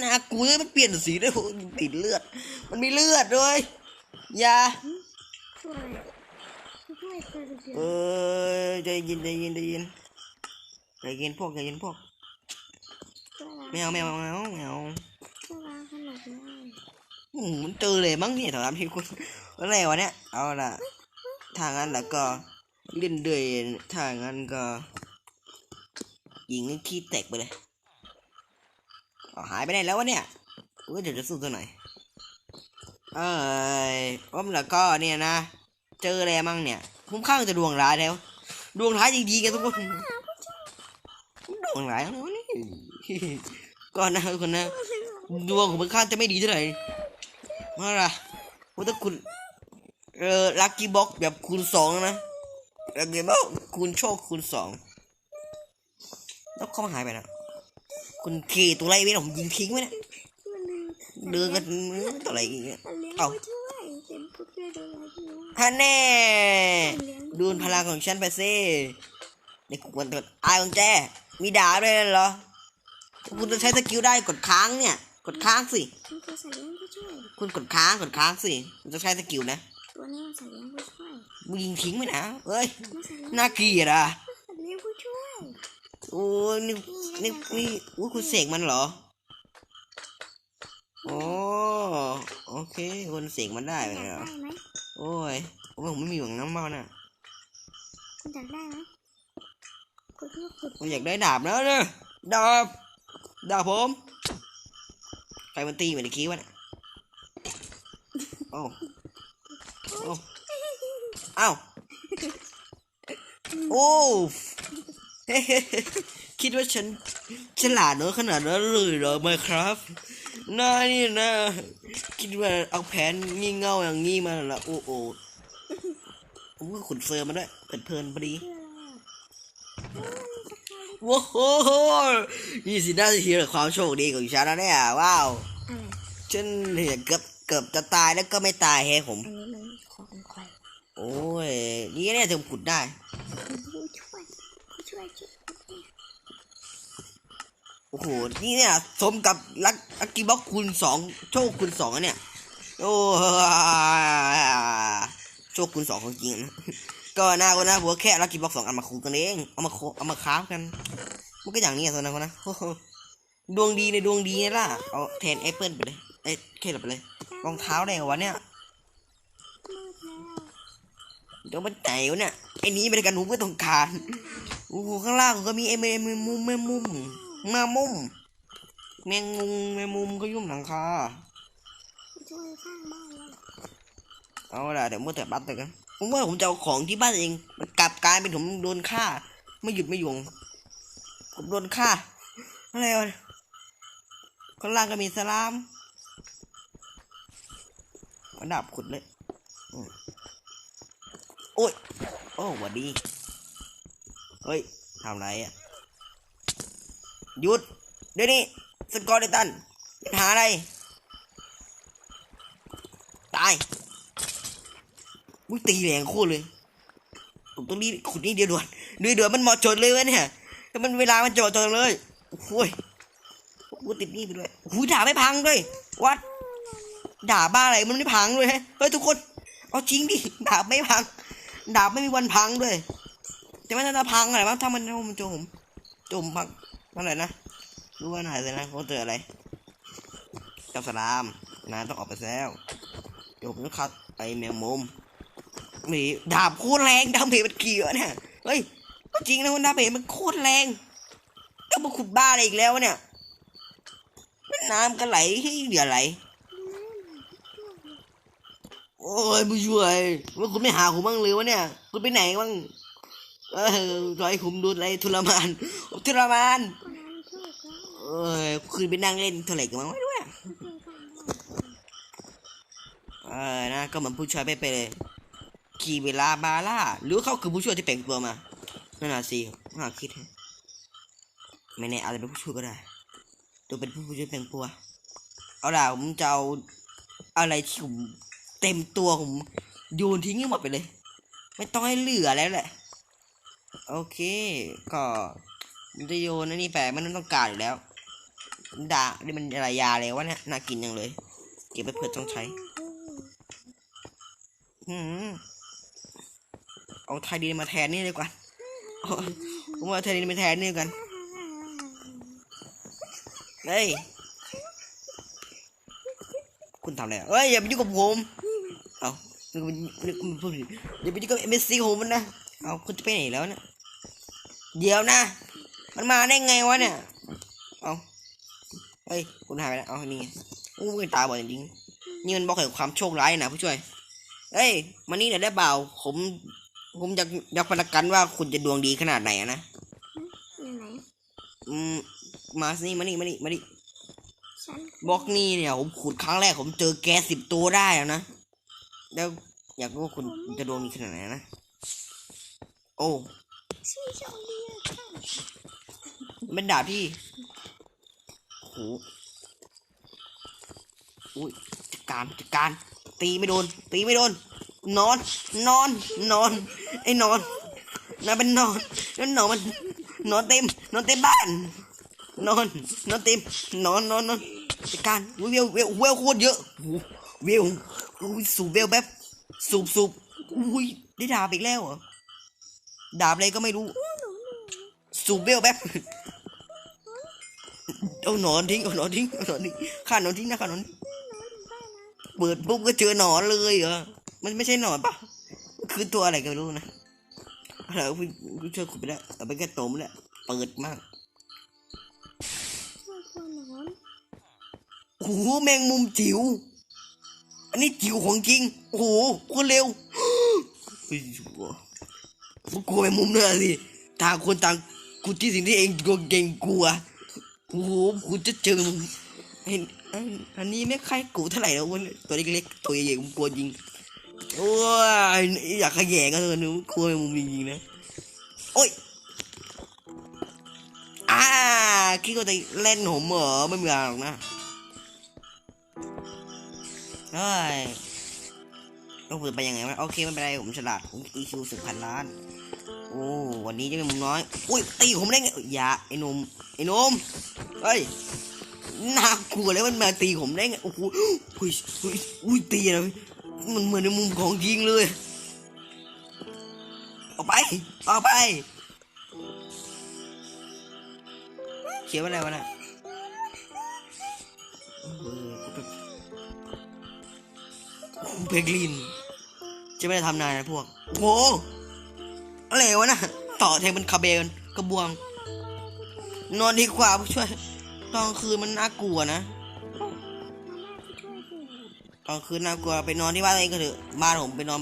น่ากลัวมันเปลี่ยนสีด้วยโอ้ยมันติดเลือด มันมีเลือดด้วยอย่าเออใจเย็นใจเย็นใจเย็นใจเย็นพวกใจเย็นพวกช่วยล้างไม่เอาไม่เอาไม่เอาไม่เอาช่วยล้างขนมได้อืมมันเจอเลยมั้งเนี่ยถามพี่คุณอะไรวะเนี่ยเอาล่ะถ้างนั้นแล้วก็เล่นด้วยถ้างนั้นก็ยิงขี้แตกไปเลย หายไปไหนแล้ววะเนี่ยกูก็เดี๋ยวจะสู้ตัวไหนอยเอ้ยผมแล้วก็เนี่ยนะ เจออะไรมั่งเนี่ยคุ้มข้างจะดวงร้ายแล้ว ดวงร้ายจริงๆกันทุกคนดวงร้ายอะไรวะเนี่ยก่อนนะทุกคนนะดวงของมึงข้างจะไม่ดีเท่าไหร่มาละว่าถ้าคุณเออลัคกี้บ็อกแบบคูณสองนะลัคกี้บ็อกคูณโชคคูณสองแล้วเขามาหายไปนะ คุณเคตัวไรไว้นะผมยิงทิ้งไว้นะมันลืมเดินกันตัวอะไรอย่างเงี้ยมันเลี้ยงเอ้าผู้ช่วยเป็นผู้ช่วยดูแลที่รู้ฮันแน่ดูพลังของฉันไปสิในกวนตัวอายของแจมีดาบด้วยเหรอคุณจะใช้สกิลได้กดค้างเนี่ย กดค้างสิมันคือสัตว์เลี้ยงผู้ช่วยคุณกดค้างกดค้างสิมันจะใช้สกิลนะตัวนี้มันสัตว์เลี้ยงผู้ช่วยมึงยิงทิ้งไปนะเอ้ยมันสัตว์เลี้ยงน่าเกลียดอะสัตว์เลี้ยงผู้ช่วย โอ้ยนี่นี่นี่อุ้ยคุณเสกมันเหรอโอ้โอเคคุณเสกมันได้คุณเหอยากรอได้ไหมโอ้ยโอ้ยผมไม่มีหวังน้ำเมาน่ะคุณอยากได้ไหมคุณก็ขุดผมอยากได้ดาบแล้วเนี่ยดาบดาบผมใครมันตีเหมือนไอ้กี้วะเนี่ยโอ้โอ้เอ้าโอ้เฮ้ คิดว่าฉันฉลาดเนอะขนาดนั้นเลยเหรอไหมครับน่านี่นะ คิดว่าเอาแผนงี่เง่าอย่างงี้มาละโอ้โอ้ผมก็ขุดเฟิร์มมาด้วยเพลินๆพอดีว้าวโหนี่สิน่าจะทีละความโชคดีของฉันนะเนี่ยว้าวฉันเนี่ยเกือบเกือบจะตายแล้วก็ไม่ตายแฮผม โอ้ย นี่เนี่ยถึงขุดได้ ช่วยผู้ช่วยช่วยโอ้โห นี่เนี่ย สมกับลักลักกี้บ็อกคูณสองโชคคูณสองอะเนี่ย โอ้โชคคูณสองของจริงนะ ก็น่าก็น่าหัวแค่ลักกี้บ็อกสองอันมาคูณกันเอง เอามาโคเอามาค้ากัน มันก็อย่างนี้อะสินะคนนะดวงดีในดวงดีไงล่ะ เอาแทนแอปเปิลไปเลยเอ้ยแค่ไปเลย รองเท้าได้เหรอวะเนี่ยเดี๋ยวมันไหนวะเนี่ย ไอ้นี้ไม่ได้กันหนูไม่ต้องการ โอ้โหข้างล่างก็มีไอ้แมงมุมแมมุมแมงมุม แมงมุมแมงมุมก็ยุ่มหลังคาช่วยสร้างบ้านแล้วเอาละเดี๋ยวมัวแต่บัตแต่กันผมว่าผมจะเอาของที่บ้านเอง มันกลับกลายเป็นผมโดนฆ่า ไม่หยุดไม่หยวงผมโดนฆ่าอะไรวะข้างล่างก็มีสลามเอาดาบขุดเลยโอ้ยโอ้หวัดดี เฮ้ยทำไรอะหยุด เดี๋ยวนี้สกอร์เดตันปัญหาอะไร ตายมุ้ยตีแรงโคตรเลย ผมต้องรีบขุดนี่เดียวด่วนเดียวด่วนมันเหมาะจดเลยวะเนี่ยแต่มันเวลามันจดจดเลยโอ้ยกูติดนี่ไปด้วยหูด่าไม่พังด้วยวัดด่าบ้าอะไรมันไม่พังด้วยเฮ้ยทุกคน เอาจริงดิด่าไม่พังด่าไม่มีวันพังด้วย แต่มันจะพังอะไรวะถ้ามันถ้ามันจมจมพังอะไรนะรู้ว่าไหนเลยนะเขาเจออะไรเจ้าสลามนายต้องออกไปแล้วเดี๋ยวผมจะคัดไอ้แมงมุมมีดาบโคตรแรงดาเมจมันเกี่วเนี่ยเฮ้ยก็จริงนะมันดาเมจมันโคตรแรงก็มาขุดบ้าอะไรอีกแล้วเนี่ยน้ำก็ไหลให้เดือดไหลโอ้ยผู้ช่วยว่าคุณไม่หาผมบ้างเลยวะเนี่ย คุณไปไหนบ้าง เออรอยผมโดนอะไรทรมานทรมานก็น้ำช่วยแล้วเอ้ยคืนไปนั่งเล่นเท่าไหร่กันมั้งไม่รู้อะเออนะก็เหมือนผู้ช่วยไปไปเลยขี่เวลาบาร่าหรือว่าเขาคือผู้ช่วยที่แปลงตัวมานั่นน่ะสิหาคิดฮะไม่แน่อาจจะเป็นผู้ช่วยก็ได้ตัวเป็นผู้ช่วยแปลงตัวเอาล่ะผมจะเอาอะไรที่ผมเต็มตัวผมโยนทิ้งให้หมดไปเลย ไม่ต้องให้เหลือแล้วแหละ โอเค ก็ผมจะโยนอันนี้ไปมันไม่ต้องการอยู่แล้วด่านี่มันอะไรยาเลยวะเนี่ยน่ากินจังเลย เก็บไปเพื่อต้องใช้อืมเอาไทยดีมาแทนนี่เลยกว่าเอาผมเอาไทยดีมาแทนนี่กันเฮ้ยคุณทำอะไรเฮ้ยอย่าไปยุ่งกับผมเอานึกว่านึกว่าพูดผิดอย่าไปยุ่งกับเอ็มเอสซีผมมันนะเอาคุณจะไปไหนแล้วเนี่ย เดี๋ยวนะ มันมาได้ไงวะเนี่ย เอาเฮ้ย คุณหายไปแล้ว เอานี่ไงอู้ยตาบอดจริงๆนี่มันบอกเกี่ยวกับความโชคร้ายนะผู้ช่วยเอ้ย มานี่หน่อยได้เปล่า ผม ผมอยากอยากประกันว่าคุณจะดวงดีขนาดไหนอะนะอยู่ไหน อืม มาสิมานี่มานี่มานี่ฉันบล็อกนี่เนี่ยผมขุดครั้งแรกผมเจอแกสิบตัวได้แล้วนะ แล้วอยากรู้ว่าคุณจะดวงดีขนาดไหนนะ โอ้ ชื่อโชคดีอะค่ะเป็นดาบที่โหอุ้ยจัดการจัดการ ตีไม่โดน ตีไม่โดน นอน นอน นอน ไอ้นอนน่าเป็นนอนแล้วนอนมัน นอนเต็ม นอนเต็มบ้าน นอน นอนเต็ม นอนนอนนอนจัดการเวลเวลเวลโคตรเยอะหเวลอุ้ยสูบเวลแบบสูบสูบอุ้ยได้ดาบอีกแล้วเหรอ ดาบอะไรก็ไม่รู้สูบเวลแบบเอาหนอนทิ้งเอาหนอนทิ้งเอาหนอนทิ้งฆ่าหนอนทิ้งนะฆ่าหนอนทิ้งเปิดปุ๊บก็เจอหนอนเลยเหรอมันไม่ใช่หนอนปะคือตัวอะไรก็ไม่รู้นะอะไรพี่พี่ช่วยขุดไปแล้วเอาไปแค่โตมแล้วเปิดมากช่วยตัวหนอนโอ้โหแมงมุมจิ๋วอันนี้จิ๋วของจริงโอ้โหโคนเร็ว กลัวกลัวแมงมุมเนี่ยสิต่างคนต่างกูที่สิ่งที่เองกลัวเก่งกลัวโอ้โหกูจะเจอมึงเห็นอันนี้ไม่ค่อยกูเท่าไหร่แล้ววันตัวเล็กๆตัวใหญ่ๆผมกลัวจริงโอ้ยอยากขยแยงกันเลยนูกลัวแมงมุมจริงๆนะโอ้ยอ่าคิดว่าจะเล่นผมเหรอไม่มีอะไรหรอกนะเฮ้ย ต้องฝึกไปยังไงวะโอเคไม่เป็นไรผมฉลาดผมอีคิวสิบพันล้าน โอ้วันนี้จะเป็นมุมน้อย อุ้ยตีผมได้ไงอย่าไอ้นุ่มไอ้นุ่มเฮ้ยน่ากลัวเลยมันมาตีผมได้ไงโอ้โหอุ้ยอุ้ยอุ้ยตีนะมันเหมือนในมุมของจริงเลยออกไปออกไปเขียนว่าอะไรวะน่ะเออกูเพกลิน จะไม่ได้ทำนายนะพวกโอ้โหอะไรวะนะต่อแทงเป็นคาเบลกระบวง นอนดีกว่าผู้ช่วยตอนคืนมันน่ากลัวนะตอนคืนน่ากลัวไปนอนที่บ้านเองก็เถอะบ้านผมไปนอน